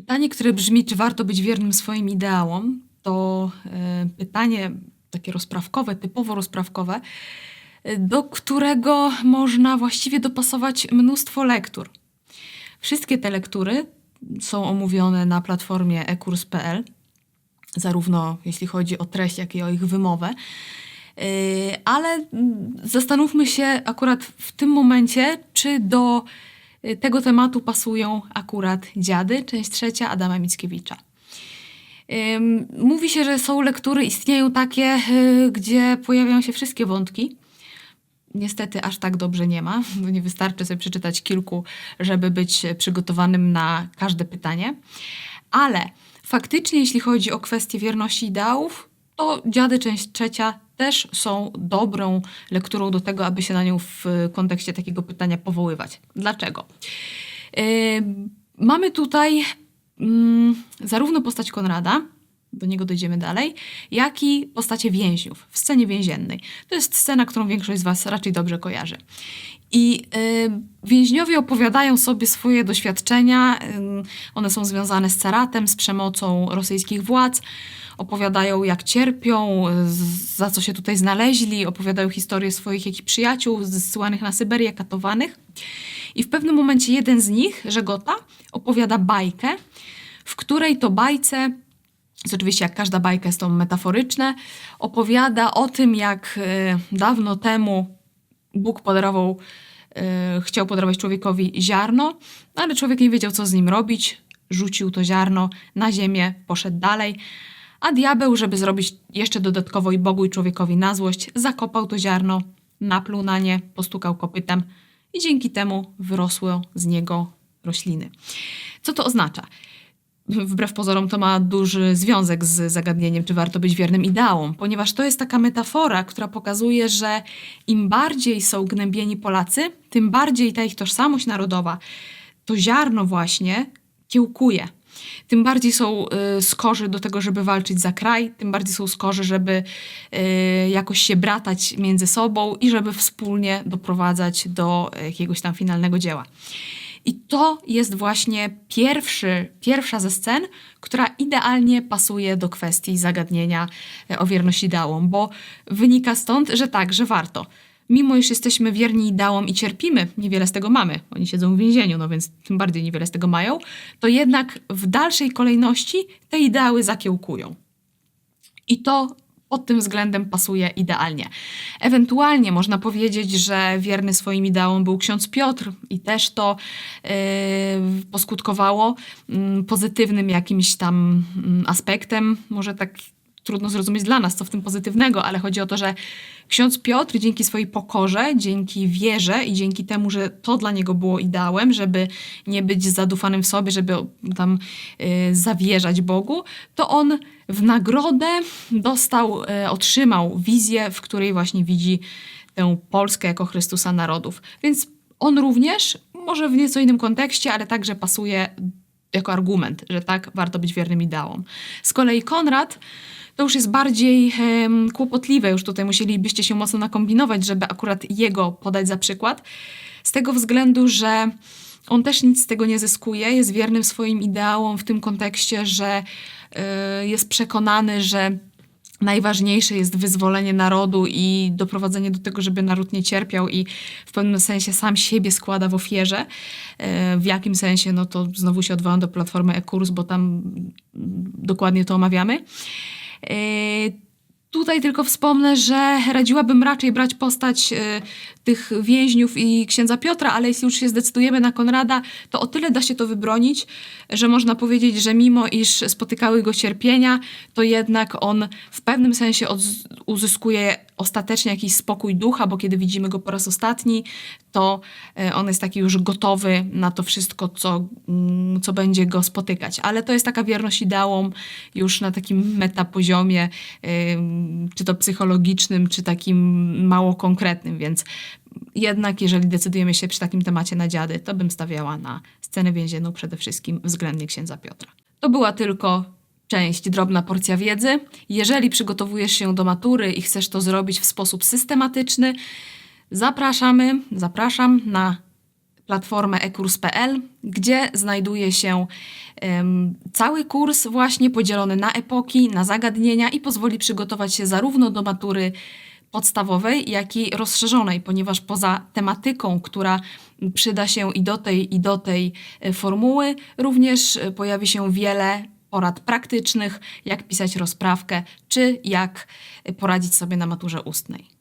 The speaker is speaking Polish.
Pytanie, które brzmi, czy warto być wiernym swoim ideałom, to e, pytanie takie rozprawkowe, typowo rozprawkowe, e, do którego można właściwie dopasować mnóstwo lektur. Wszystkie te lektury są omówione na platformie ekurs.pl, zarówno jeśli chodzi o treść, jak i o ich wymowę. Yy, Ale zastanówmy się akurat w tym momencie, czy do tego tematu pasują akurat dziady, część trzecia Adama Mickiewicza. Mówi się, że są lektury, istnieją takie, y, gdzie pojawiają się wszystkie wątki. Niestety aż tak dobrze nie ma, bo nie wystarczy sobie przeczytać kilku, żeby być przygotowanym na każde pytanie. Ale faktycznie, jeśli chodzi o kwestię wierności ideałów, to dziady część trzecia też są dobrą lekturą do tego, aby się na nią w kontekście takiego pytania powoływać. Dlaczego? Yy, mamy tutaj mm, zarówno postać Konrada, do niego dojdziemy dalej, jak i postacie więźniów w scenie więziennej. To jest scena, którą większość z Was raczej dobrze kojarzy. I y, więźniowie opowiadają sobie swoje doświadczenia. y, one są związane z caratem, z przemocą rosyjskich władz. Opowiadają, jak cierpią, z- za co się tutaj znaleźli. Opowiadają historię swoich jak i przyjaciół zsyłanych na Syberię, katowanych. I w pewnym momencie jeden z nich, Żegota, opowiada bajkę, w której to bajce jest oczywiście jak każda bajka jest to metaforyczne, opowiada o tym, jak e, dawno temu Bóg podarował, e, chciał podarować człowiekowi ziarno, no ale człowiek nie wiedział, co z nim robić, rzucił to ziarno na ziemię, poszedł dalej, a diabeł, żeby zrobić jeszcze dodatkowo i Bogu i człowiekowi na złość, zakopał to ziarno, napluł na nie, postukał kopytem i dzięki temu wyrosły z niego rośliny. Co to oznacza? Wbrew pozorom to ma duży związek z zagadnieniem, czy warto być wiernym ideałom, ponieważ to jest taka metafora, która pokazuje, że im bardziej są gnębieni Polacy, tym bardziej ta ich tożsamość narodowa, to ziarno właśnie kiełkuje. Tym bardziej są y, skorzy do tego, żeby walczyć za kraj, tym bardziej są skorzy, żeby y, jakoś się bratać między sobą i żeby wspólnie doprowadzać do jakiegoś tam finalnego dzieła. I to jest właśnie pierwszy, pierwsza ze scen, która idealnie pasuje do kwestii zagadnienia e, o wierność ideałom, bo wynika stąd, że tak, że warto. Mimo iż jesteśmy wierni ideałom i cierpimy, niewiele z tego mamy. Oni siedzą w więzieniu, no więc tym bardziej niewiele z tego mają, to jednak w dalszej kolejności te ideały zakiełkują. I to pod tym względem pasuje idealnie. Ewentualnie można powiedzieć, że wierny swoim ideałom był ksiądz Piotr i też to yy, poskutkowało mm, pozytywnym jakimś tam mm, aspektem, może tak trudno zrozumieć dla nas, co w tym pozytywnego, ale chodzi o to, że ksiądz Piotr dzięki swojej pokorze, dzięki wierze i dzięki temu, że to dla niego było ideałem, żeby nie być zadufanym w sobie, żeby tam y, zawierzać Bogu, to on w nagrodę dostał, y, otrzymał wizję, w której właśnie widzi tę Polskę jako Chrystusa narodów. Więc on również, może w nieco innym kontekście, ale także pasuje jako argument, że tak warto być wiernym ideałom. Z kolei Konrad to już jest bardziej kłopotliwe, już tutaj musielibyście się mocno nakombinować, żeby akurat jego podać za przykład, z tego względu, że on też nic z tego nie zyskuje, jest wiernym swoim ideałom w tym kontekście, że y, jest przekonany, że najważniejsze jest wyzwolenie narodu i doprowadzenie do tego, żeby naród nie cierpiał i w pewnym sensie sam siebie składa w ofierze. E, W jakim sensie, no to znowu się odwołam do platformy e-kurs, bo tam dokładnie to omawiamy. Tutaj tylko wspomnę, że radziłabym raczej brać postać e, tych więźniów i księdza Piotra, ale jeśli już się zdecydujemy na Konrada, to o tyle da się to wybronić, że można powiedzieć, że mimo iż spotykały go cierpienia, to jednak on w pewnym sensie uzyskuje ostatecznie jakiś spokój ducha, bo kiedy widzimy go po raz ostatni, to e, on jest taki już gotowy na to wszystko, co, mm, co będzie go spotykać. Ale to jest taka wierność ideałom już na takim metapoziomie, ym, czy to psychologicznym, czy takim mało konkretnym, więc jednak jeżeli decydujemy się przy takim temacie na dziady, to bym stawiała na scenę więzienną przede wszystkim względnie księdza Piotra. To była tylko część, drobna porcja wiedzy. Jeżeli przygotowujesz się do matury i chcesz to zrobić w sposób systematyczny, zapraszamy, zapraszam na platformę ekurs.pl, gdzie znajduje się em, cały kurs właśnie podzielony na epoki, na zagadnienia i pozwoli przygotować się zarówno do matury podstawowej, jak i rozszerzonej, ponieważ poza tematyką, która przyda się i do tej, i do tej e, formuły, również e, pojawi się wiele porad praktycznych, jak pisać rozprawkę, czy jak poradzić sobie na maturze ustnej.